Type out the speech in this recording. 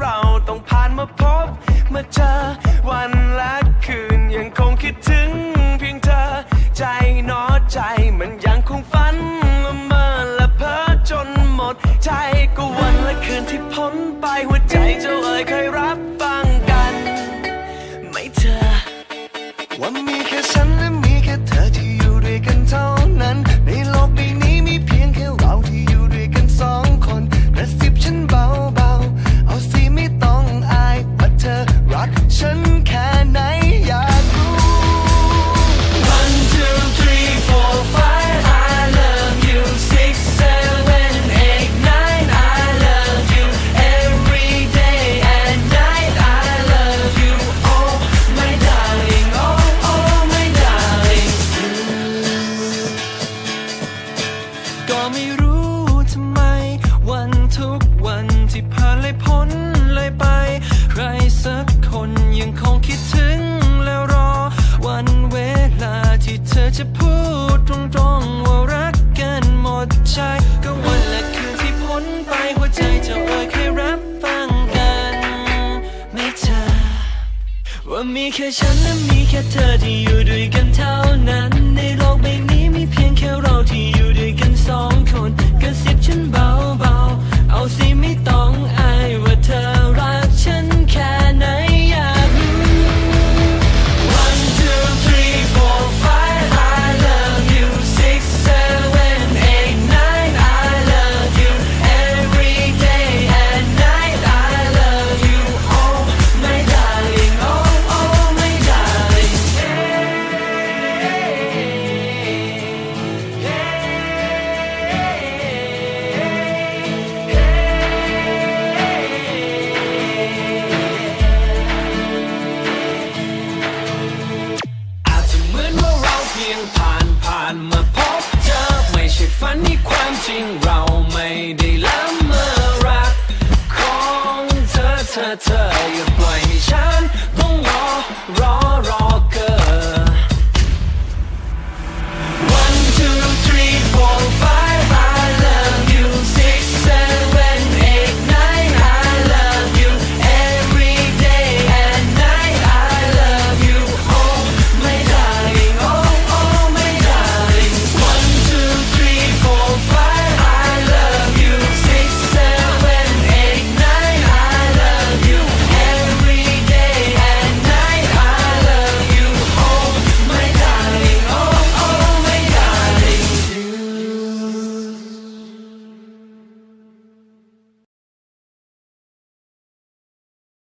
เราต้องผ่านมาพบมาเจอ หัวใจเจ้าเอ๋ยเคยรับฟังกัน ไม่เธอ ว่ามีแค่ฉันและมีแค่เธอที่อยู่ด้วยกันเท่านั้น ในโลกใบนี้มีเพียงแค่เราที่ ก็ไม่รู้ทำไม วันทุกวันที่ผ่านเลยพ้นเลยไป ใครสักคนยังคงคิดถึงแล้วรอ วันเวลาที่เธอจะพูดตรงๆว่ารักกันหมดใจ ก็วันและคืนที่พ้นไปหัวใจจ้าเอ๋ยเคยรับฟังกัน ไม่เธอว่ามีแค่ฉันและมีแค่เธอที่อยู่ด้วย เธอเธออย่าปล่อยให้ฉันต้องรอรอ